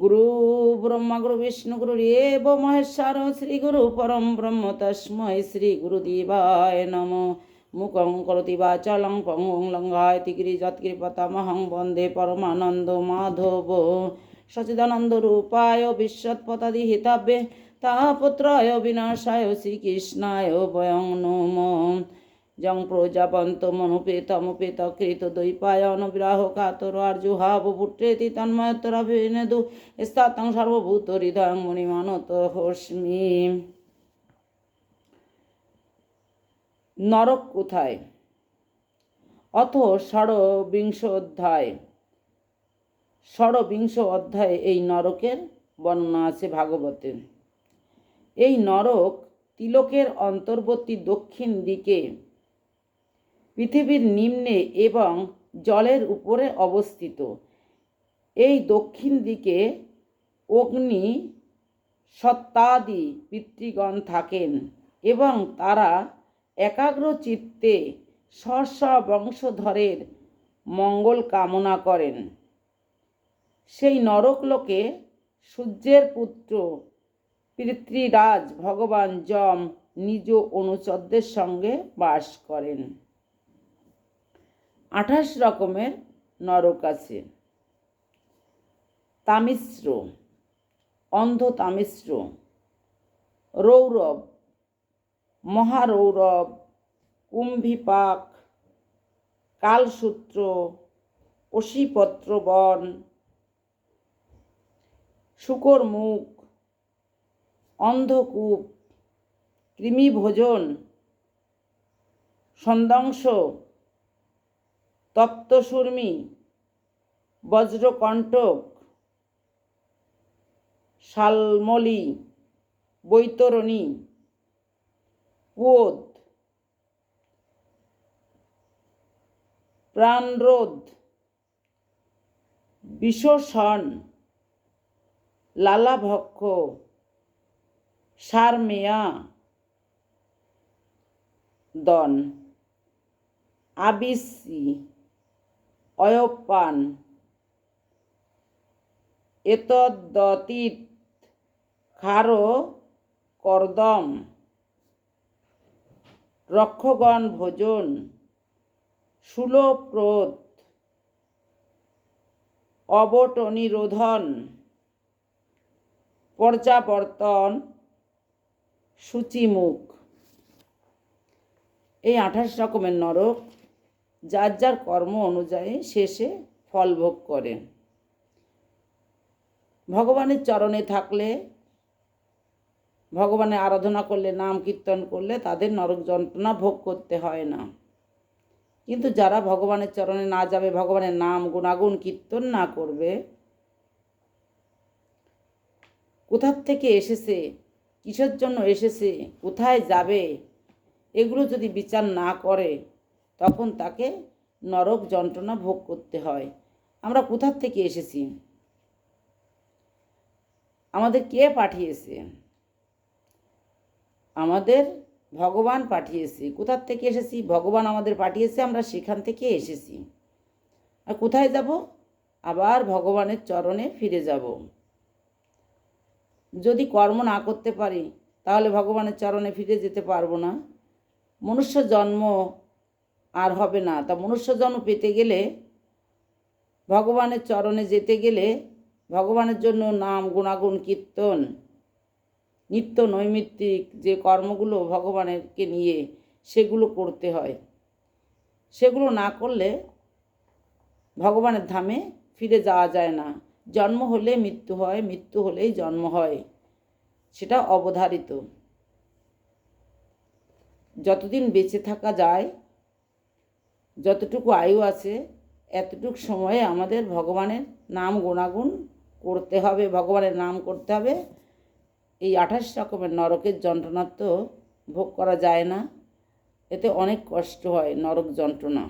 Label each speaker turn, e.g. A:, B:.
A: গুরু ব্রহ্মা, গুরু বিষ্ণু, গুরু এব মহেশ্বর, শ্রী গুরু পরম ব্রহ্ম, তস্মৈ শ্রী গুরুদেবায় নম। মুখং করতি বাচলং, পঙ্গং লঙ্ঘায় তিগিরি যৎকৃপতামহং বন্দে পরমানন্দ মাধব। সচিদানন্দ রূপায় বিশ্বৎপতাদি হিতাব্যে তাপত্রায় বিনাশায় শ্রীকৃষ্ণায় বয়ং নম। জং প্রজাপন্ত মনুপেতমুপেত কৃত দ্বৈপায়ন বিরাহ কাতর আর্যুহাব পুত্রেতি তন্ময়তরাভিনেদু স্থাতং সর্বভূত হৃদয় মণিমানত হস্মি নরক কোথায় অথ ষড়বিংশ অধ্যায় ষড়বিংশ অধ্যায়ে এই নরকের বর্ণনা আছে ভাগবতে। এই নরক তিলকের অন্তর্বর্তী দক্ষিণ দিকে পৃথিবীর নিম্নে এবং জলের উপরে অবস্থিত। এই দক্ষিণ দিকে অগ্নি সত্তাদি পিতৃগণ থাকেন এবং তারা একাগ্র চিত্তে স্ব বংশধরের মঙ্গল কামনা করেন। সেই নরকলোকে সূর্যের পুত্র পিতৃরাজ ভগবান যম নিজ অনুচরদের সঙ্গে বাস করেন। আঠাশ রকমের নরক আছে। তামিশ্র, অন্ধ তামিশ্র, রৌরব, মহারৌরব, কুম্ভিপাক, কালসূত্র অশীপত্র বন শুকর মুখ অন্ধকূপ, কৃমিভোজন সন্দাংশ তপ্তসূর্মি বজ্রকণ্টক শালমলি বৈতরণী পোদ প্রাণরোধ বিশোষণ লালাভক্ষ সারমেয়া দন আবিসি। অয়পান। এতদ্দতীত খারো কর্দম। রক্ষগণ ভোজন। সুলপ্রদ অবটনিরোধন। পর্যাবর্তন। সূচিমুখ। এই আঠাশ রকমের নরক। যার যার কর্ম অনুযায়ী শেষে ফল ভোগ করে ভগবানের চরণে থাকলে, ভগবানের আরাধনা করলে, নাম কীর্তন করলে তাদের নরক যন্ত্রণা ভোগ করতে হয় না। কিন্তু যারা ভগবানের চরণে না যাবে, ভগবানের নাম, গুণাগুণ কীর্তন না করবে কোথার থেকে এসেছে, কিসের জন্য এসেছে, কোথায় যাবে, এগুলো যদি বিচার না করে তখন তাকে নরক যন্ত্রণা ভোগ করতে হয়। আমরা কোথার থেকে এসেছি? আমাদের কে পাঠিয়েছে? আমাদের ভগবান পাঠিয়েছে। কোথার থেকে এসেছি? ভগবান আমাদের পাঠিয়েছে, আমরা সেখান থেকে এসেছি। আর কোথায় যাব? আবার ভগবানের চরণে ফিরে যাব। যদি কর্ম না করতে পারি, তাহলে ভগবানের চরণে ফিরে যেতে পারব না। মনুষ্য জন্ম আর হবে না। তা মনুষ্য জন্ম পেতে গেলে, ভগবানের চরণে যেতে গেলে ভগবানের জন্য নাম, গুণাগুণ, কীর্তন, নিত্য নৈমিত্তিক যে কর্মগুলো ভগবানেরকে নিয়ে সেগুলো করতে হয়। সেগুলো না করলে ভগবানের ধামে ফিরে যাওয়া যায় না। জন্ম হলে মৃত্যু হয়, মৃত্যু হলেই জন্ম হয়, সেটা অবধারিত। যতদিন বেঁচে থাকা যায় যতটুকু আয়ু আছে, এতটুকু সময়ে আমাদের ভগবানের নাম গুণাগুণ করতে হবে, ভগবানের নাম করতে হবে। এই আঠাশ রকমের নরকের যন্ত্রণা তো ভোগ করা যায় না। এতে অনেক কষ্ট হয় নরক যন্ত্রণা।